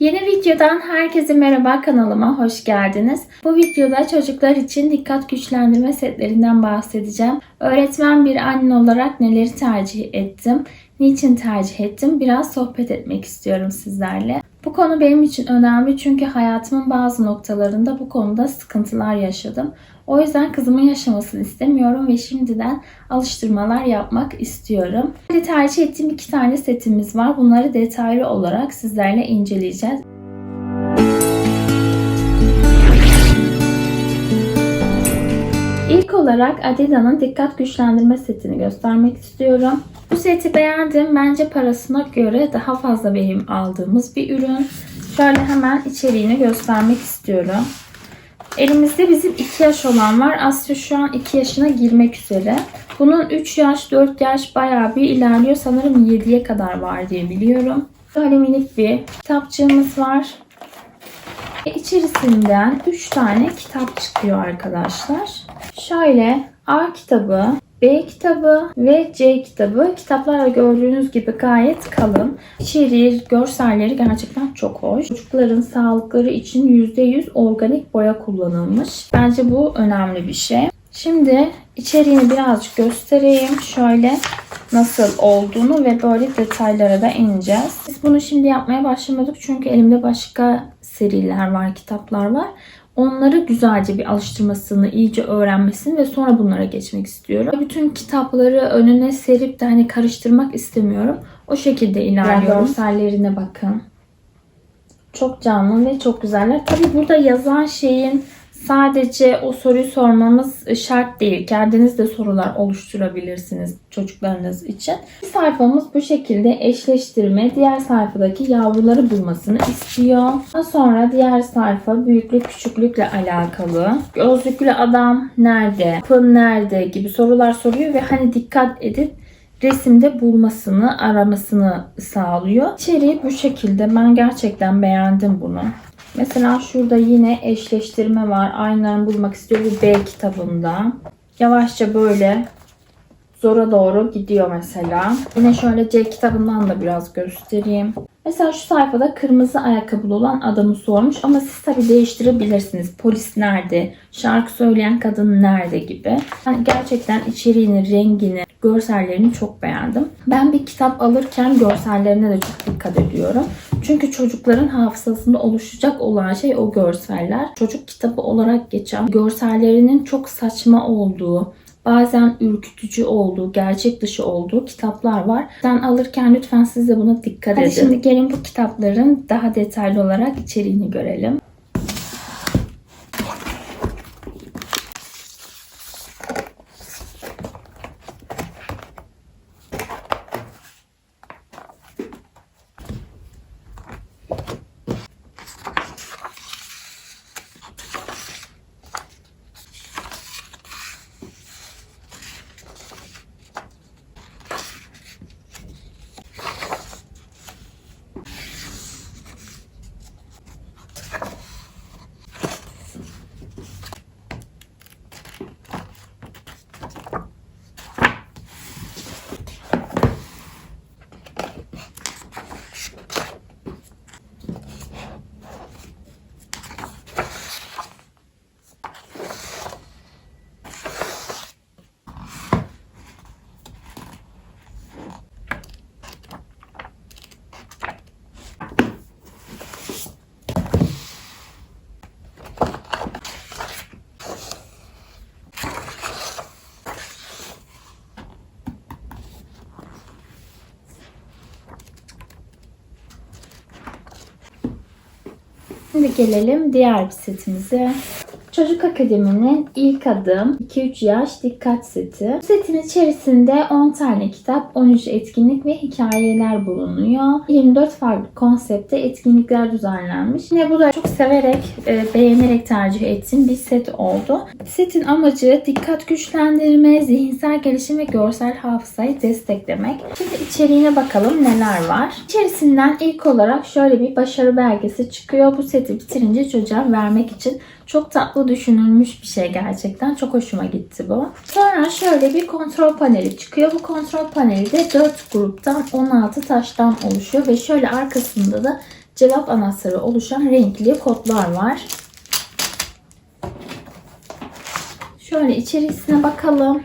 Yeni videodan herkese merhaba kanalıma hoş geldiniz. Bu videoda çocuklar için dikkat güçlendirme setlerinden bahsedeceğim. Öğretmen bir anne olarak neleri tercih ettim, niçin tercih ettim biraz sohbet etmek istiyorum sizlerle. Bu konu benim için önemli çünkü hayatımın bazı noktalarında bu konuda sıkıntılar yaşadım. O yüzden kızımın yaşamasını istemiyorum ve şimdiden alıştırmalar yapmak istiyorum. Şimdi tercih ettiğim iki tane setimiz var. Bunları detaylı olarak sizlerle inceleyeceğiz. İlk olarak Adida'nın dikkat güçlendirme setini göstermek istiyorum. Bu seti beğendim. Bence parasına göre daha fazla verim aldığımız bir ürün. Şöyle hemen içeriğini göstermek istiyorum. Elimizde bizim 2 yaş olan var. Asya şu an 2 yaşına girmek üzere. Bunun 3 yaş, 4 yaş bayağı bir ilerliyor. Sanırım 7'ye kadar var diye biliyorum. Böyle minik bir kitapçığımız var. Ve içerisinden 3 tane kitap çıkıyor arkadaşlar. Şöyle A kitabı, B kitabı ve C kitabı. Kitaplar gördüğünüz gibi gayet kalın. İçeriği, görselleri gerçekten çok hoş. Çocukların sağlıkları için %100 organik boya kullanılmış. Bence bu önemli bir şey. Şimdi içeriğini birazcık göstereyim. Şöyle nasıl olduğunu ve böyle detaylara da ineceğiz. Biz bunu şimdi yapmaya başlamadık çünkü elimde başka seriler var, kitaplar var. Onları güzelce bir alıştırmasını, iyice öğrenmesini ve sonra bunlara geçmek istiyorum. Bütün kitapları önüne serip de hani karıştırmak istemiyorum. O şekilde ilerliyorum. Görsellerine bakın. Çok canlı ve çok güzeller. Tabi burada yazan şeyin sadece o soruyu sormamız şart değil. Kendiniz de sorular oluşturabilirsiniz çocuklarınız için. Bir sayfamız bu şekilde eşleştirme diğer sayfadaki yavruları bulmasını istiyor. Daha sonra diğer sayfa büyüklük küçüklükle alakalı. Gözlüklü adam nerede? Pın nerede? gibi sorular soruyor ve hani dikkat edip resimde bulmasını, aramasını sağlıyor. İçeriği bu şekilde. Ben gerçekten beğendim bunu. Mesela şurada yine eşleştirme var. Aynılarını bulmak istiyor bu B kitabında. Yavaşça böyle zora doğru gidiyor mesela. Yine şöyle C kitabından da biraz göstereyim. Mesela şu sayfada kırmızı ayakkabılı olan adamı sormuş ama siz tabi değiştirebilirsiniz. Polis nerede? Şarkı söyleyen kadın nerede gibi. Yani gerçekten içeriğini, rengini, görsellerini çok beğendim. Ben bir kitap alırken görsellerine de çok dikkat ediyorum. Çünkü çocukların hafızasında oluşacak olan şey o görseller. Çocuk kitabı olarak geçen görsellerinin çok saçma olduğu, bazen ürkütücü olduğu, gerçek dışı olduğu kitaplar var. Sen alırken lütfen siz de buna dikkat edin. Hadi şimdi gelin bu kitapların daha detaylı olarak içeriğini görelim. Şimdi gelelim diğer bir setimize. Çocuk Akademi'nin ilk adım 2-3 yaş dikkat seti. Bu setin içerisinde 10 tane kitap, 13 etkinlik ve hikayeler bulunuyor. 24 farklı konsepte etkinlikler düzenlenmiş. Yine bu da çok severek, e, beğenerek tercih ettiğim bir set oldu. Setin amacı dikkat güçlendirme, zihinsel gelişim ve görsel hafızayı desteklemek. Şimdi içeriğine bakalım neler var. İçerisinden ilk olarak şöyle bir başarı belgesi çıkıyor. Bu seti bitirince çocuğa vermek için çok tatlı düşünülmüş bir şey gerçekten. Çok hoşuma gitti bu. Sonra şöyle bir kontrol paneli çıkıyor. Bu kontrol paneli de 4 gruptan 16 taştan oluşuyor ve şöyle arkasında da cevap anahtarı oluşan renkli kodlar var. Şöyle içerisine bakalım.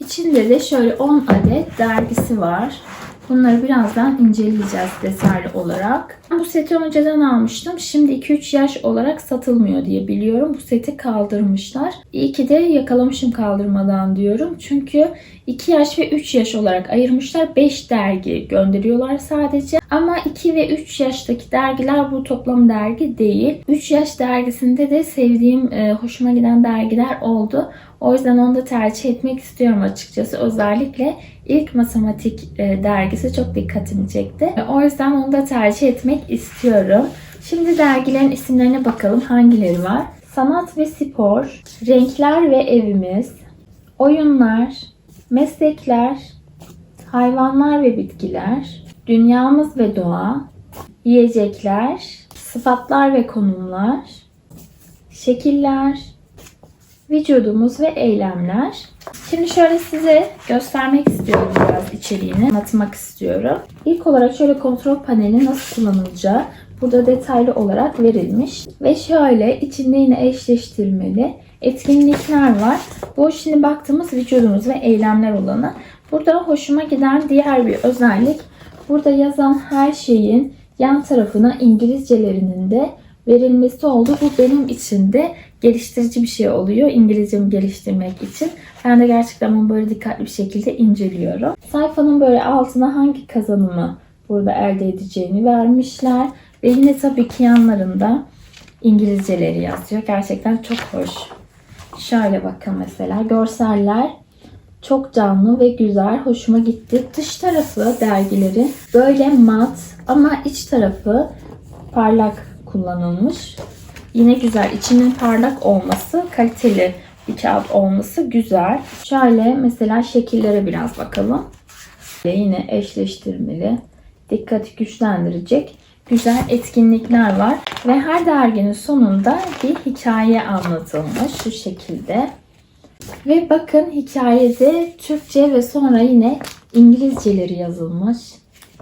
İçinde de şöyle 10 adet dergisi var. Bunları birazdan inceleyeceğiz detaylı olarak. Bu seti önceden almıştım. Şimdi 2-3 yaş olarak satılmıyor diye biliyorum. Bu seti kaldırmışlar. İyi ki de yakalamışım kaldırmadan diyorum. Çünkü 2 yaş ve 3 yaş olarak ayırmışlar. 5 dergi gönderiyorlar sadece. Ama 2 ve 3 yaştaki dergiler bu toplam dergi değil. 3 yaş dergisinde de sevdiğim, e, hoşuma giden dergiler oldu. O yüzden onu da tercih etmek istiyorum açıkçası. Özellikle ilk matematik e, dergisi çok dikkatimi çekti. E, O yüzden onu da tercih etmek istiyorum. Şimdi dergilerin isimlerine bakalım hangileri var. Sanat ve spor, renkler ve evimiz, oyunlar, meslekler, hayvanlar ve bitkiler, dünyamız ve doğa, yiyecekler, sıfatlar ve konumlar, şekiller, vücudumuz ve eylemler. Şimdi şöyle size göstermek istiyorum biraz içeriğini, anlatmak istiyorum. İlk olarak şöyle kontrol paneli nasıl kullanılacağı burada detaylı olarak verilmiş. Ve şöyle içinde yine eşleştirmeli etkinlikler var. Bu şimdi baktığımız vücudumuz ve eylemler olanı. Burada hoşuma giden diğer bir özellik burada yazan her şeyin yan tarafına İngilizcelerinin de verilmesi oldu. Bu benim için de geliştirici bir şey oluyor. İngilizcemi geliştirmek için. Ben de gerçekten bunu böyle dikkatli bir şekilde inceliyorum. Sayfanın böyle altına hangi kazanımı burada elde edeceğini vermişler. Ve yine tabii ki yanlarında İngilizceleri yazıyor. Gerçekten çok hoş. Şöyle bakın mesela görseller çok canlı ve güzel. Hoşuma gitti. Dış tarafı dergilerin böyle mat ama iç tarafı parlak kullanılmış. Yine güzel. İçinin parlak olması, kaliteli bir kağıt olması güzel. Şöyle mesela şekillere biraz bakalım. Yine eşleştirmeli, dikkati güçlendirecek güzel etkinlikler var. Ve her derginin sonunda bir hikaye anlatılmış şu şekilde. Ve bakın hikayede Türkçe ve sonra yine İngilizceleri yazılmış.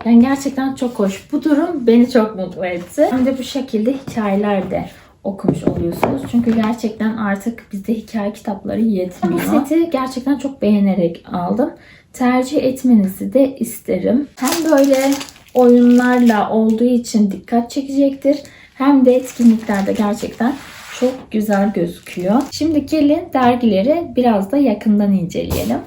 Yani gerçekten çok hoş. Bu durum beni çok mutlu etti. Hem de bu şekilde hikayeler de okumuş oluyorsunuz. Çünkü gerçekten artık bizde hikaye kitapları yetmiyor. Bu seti gerçekten çok beğenerek aldım. Tercih etmenizi de isterim. Hem böyle oyunlarla olduğu için dikkat çekecektir. Hem de etkinliklerde gerçekten çok güzel gözüküyor. Şimdi gelin dergileri biraz da yakından inceleyelim.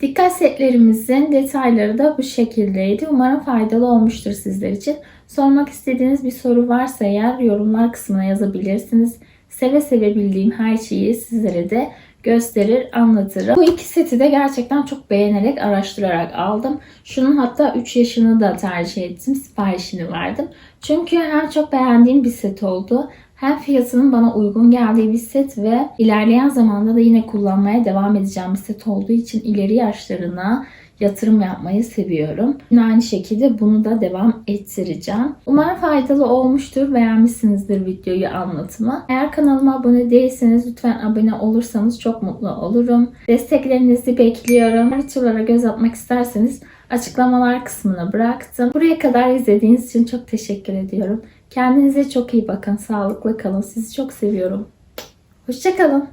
Dikkat setlerimizin detayları da bu şekildeydi. Umarım faydalı olmuştur sizler için. Sormak istediğiniz bir soru varsa eğer yorumlar kısmına yazabilirsiniz. Seve seve bildiğim her şeyi sizlere de gösterir, anlatırım. Bu iki seti de gerçekten çok beğenerek, araştırarak aldım. Şunun hatta 3 yaşını da tercih ettim. Siparişini verdim. Çünkü hem çok beğendiğim bir set oldu. Hem fiyatının bana uygun geldiği bir set ve ilerleyen zamanda da yine kullanmaya devam edeceğim bir set olduğu için ileri yaşlarına yatırım yapmayı seviyorum. Yine aynı şekilde bunu da devam ettireceğim. Umarım faydalı olmuştur. Beğenmişsinizdir videoyu anlatımı. Eğer kanalıma abone değilseniz lütfen abone olursanız çok mutlu olurum. Desteklerinizi bekliyorum. Haritalara göz atmak isterseniz açıklamalar kısmına bıraktım. Buraya kadar izlediğiniz için çok teşekkür ediyorum. Kendinize çok iyi bakın. Sağlıklı kalın. Sizi çok seviyorum. Hoşçakalın.